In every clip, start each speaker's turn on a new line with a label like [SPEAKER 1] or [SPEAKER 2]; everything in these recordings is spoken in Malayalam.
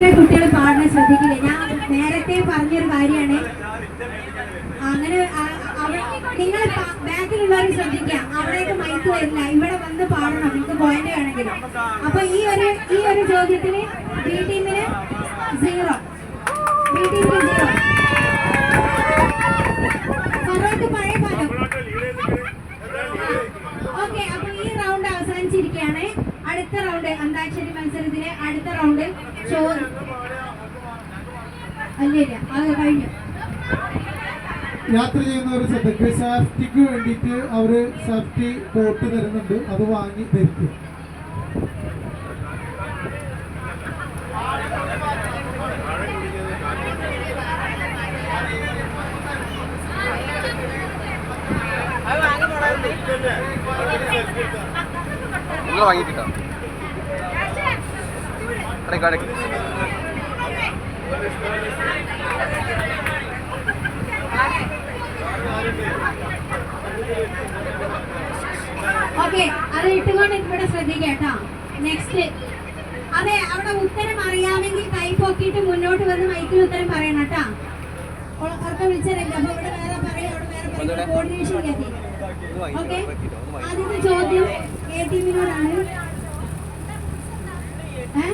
[SPEAKER 1] കുട്ടികൾ പാടാൻ ശ്രദ്ധിക്കില്ല? ഞാൻ നേരത്തെ പറഞ്ഞൊരു കാര്യമാണ്. അങ്ങനെ നിങ്ങൾ ബാക്കിലുള്ളവർ ശ്രദ്ധിക്കാം അവിടേക്ക് മൈക്ക് വരില്ല. ഇവിടെ വന്ന് പാടണം. നിങ്ങൾക്ക് പോയിന്റ് വേണമെങ്കിൽ. അപ്പൊ ഈ ഒരു ഈ ഒരു ചോദ്യത്തിന് ബി ടീമിന് സീറോ ബി ടീമിന് സീറോ ഫറോക്ക് പഴയ പാലം ഓക്കെ അപ്പൊ ഈ റൗണ്ട് അവസാനിച്ചിരിക്കുകയാണ് അടുത്ത റൗണ്ട് അന്താക്ഷരി മത്സരത്തിലെ അടുത്ത റൗണ്ട് ചോ അല്ല ഇല്ല അത് കഴിഞ്ഞു
[SPEAKER 2] യാത്ര ചെയ്യുന്നവർ ശ്രദ്ധയ്ക്ക് സേഫ്റ്റിക്ക് വേണ്ടിയിട്ട് അവർ സേഫ്റ്റി കോട്ട് തരുന്നുണ്ട്. അത് വാങ്ങി ധരിക്കും
[SPEAKER 3] നിങ്ങൾ കടയ്ക്ക് കടയ്ക്ക്
[SPEAKER 1] ഓക്കെ അത് ഇട്ടുകൊണ്ട് ഇവിടെ ശ്രദ്ധിക്കേട്ടോ നെക്സ്റ്റ് അതെ അവിടെ ഉത്തരം അറിയാമെങ്കിൽ കൈ പൊക്കിയിട്ട് മുന്നോട്ട് വന്ന് മൈക്കിൽ ഉത്തരം പറയണം കേട്ടോ. ഉറക്കം വിളിച്ചതല്ലേ? അപ്പൊ ഇവിടെ വേറെ പറയും അവിടെ വേറെ പറയും. കോർഡിനേഷൻ എത്തി. ഓക്കെ ആദ്യത്തെ ചോദ്യം എ ടീമിനോടാണ് ഏ?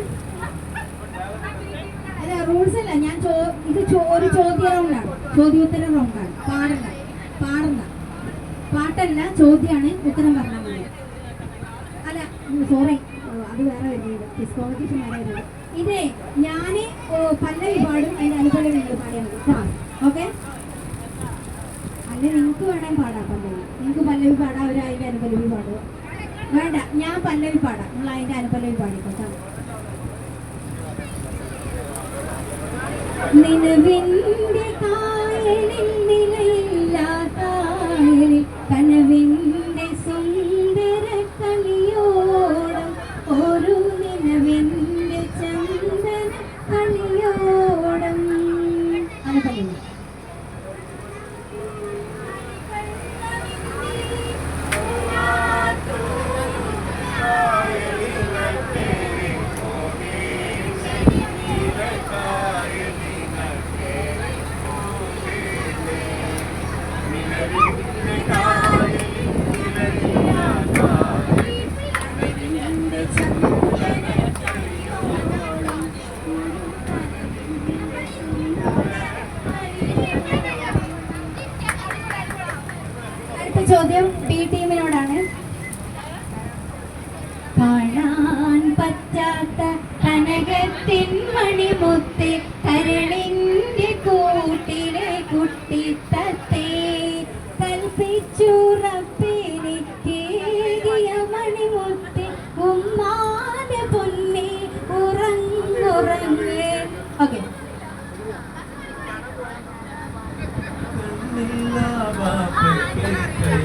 [SPEAKER 1] അല്ല ഞാൻ ചോ ഇത് ഒരു ചോദ്യ റൗണ്ടാണ് ചോദ്യോത്തര റൗണ്ടാണ് പാടണ്ട. പാടണ്ട. പാട്ടല്ല ചോദ്യമാണ് ഉത്തരം പറഞ്ഞാൽ മതി അല്ല സോറി അത് വേറെ വരുന്നത് ക്വിസ് വേറെ വരുന്നത് ഇതേ. ഓ, പല്ലവി പാടും അതിന്റെ അനുപല്ലവി നിങ്ങൾ പാടിയാൽ മതി ഓക്കെ? അല്ല നിങ്ങൾക്ക് വേണേൽ പാടാം പല്ലവി നിങ്ങൾക്ക് പല്ലവി പാടാം അവർ അതിന്റെ അനുപല്ലവി പാടുക വേണ്ട ഞാൻ പല്ലവി പാടാം. നിങ്ങൾ അതിന്റെ അനുപല്ലവി പാടിക്കോട്ടോ. നിലവിന്റെ കായലിൽ നിലയില്ലാതായലിൽ കനവിന്റെ ചോദ്യം ബി ടീമിനോടാണ് കാണാൻ പറ്റാത്ത കനകത്തിൻ മണിമുത്ത് കരളിന്റെ കൂട്ടിലെ കുട്ടി തത്തേ കൽപ്പിച്ചുറപ്പിനെ കേകിയ മണിമുത്ത് ഉമ്മാന്റെ പൊന്നി ഉറങ്ങുറങ്ങ്. ഓക്കെ.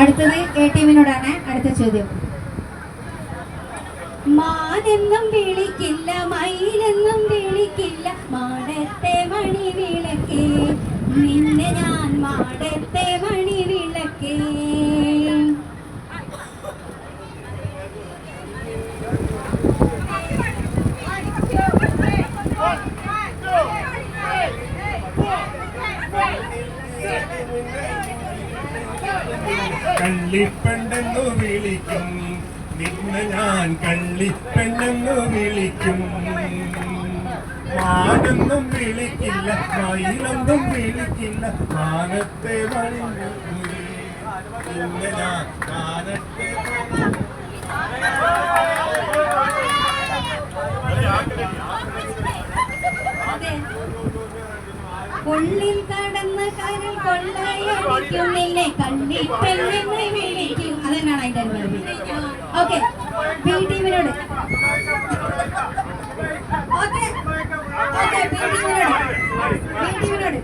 [SPEAKER 1] അടുത്തത് എ ടീമിനോടാണ് അടുത്ത ചോദ്യം. മാനെന്നും വിളിക്കില്ല മയിലെന്നും വിളിക്കില്ല. മാടത്തെ മണി വിളക്കേ നിന്നെ ഞാൻ മാടത്തെ മണി വിളക്കേ.
[SPEAKER 4] കള്ളിപ്പണ്ടെന്നു വിളിക്കും. നിന്നെ ഞാൻ കള്ളിപ്പെണ്ണെന്ന് വിളിക്കും. മാനൊന്നും വിളിക്കില്ല മയിലൊന്നും വിളിക്കില്ല മാനത്തെ വഴി നിന്നെ ഞാൻ മാനത്തെ കൊള്ളിൽ
[SPEAKER 1] കടന്ന് കരൽ കൊള്ളയടിക്കുന്നില്ലേ കള്ളിപ്പെണ്ണെന്ന് വിളിക്കും. അതന്നെയാണ് അതിന്റെ അനുഭവം ഓക്കെ ബി ടീമിനോട് ഓക്കെ ഓക്കെ ബി ടീമിനോട് ബി ടീമിനോട്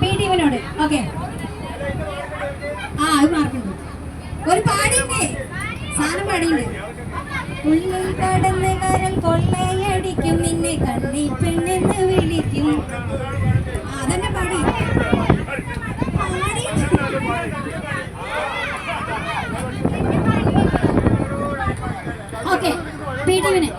[SPEAKER 1] ബി ടീമിനോട് ഓക്കെ ആ അത് മാർക്കുണ്ട് ഒരു പാടിയുണ്ടേ സാധനം പാടിയുണ്ട് ഉള്ളിൽ കടന്ന് കരൽ കൊള്ളയടിക്കും. നിന്നെ കണ്ണി പെണ്ണെന്ന് വിളിക്കും ആ, അതന്നെ പാടി പാടി ഓക്കെ പി ടീമിന്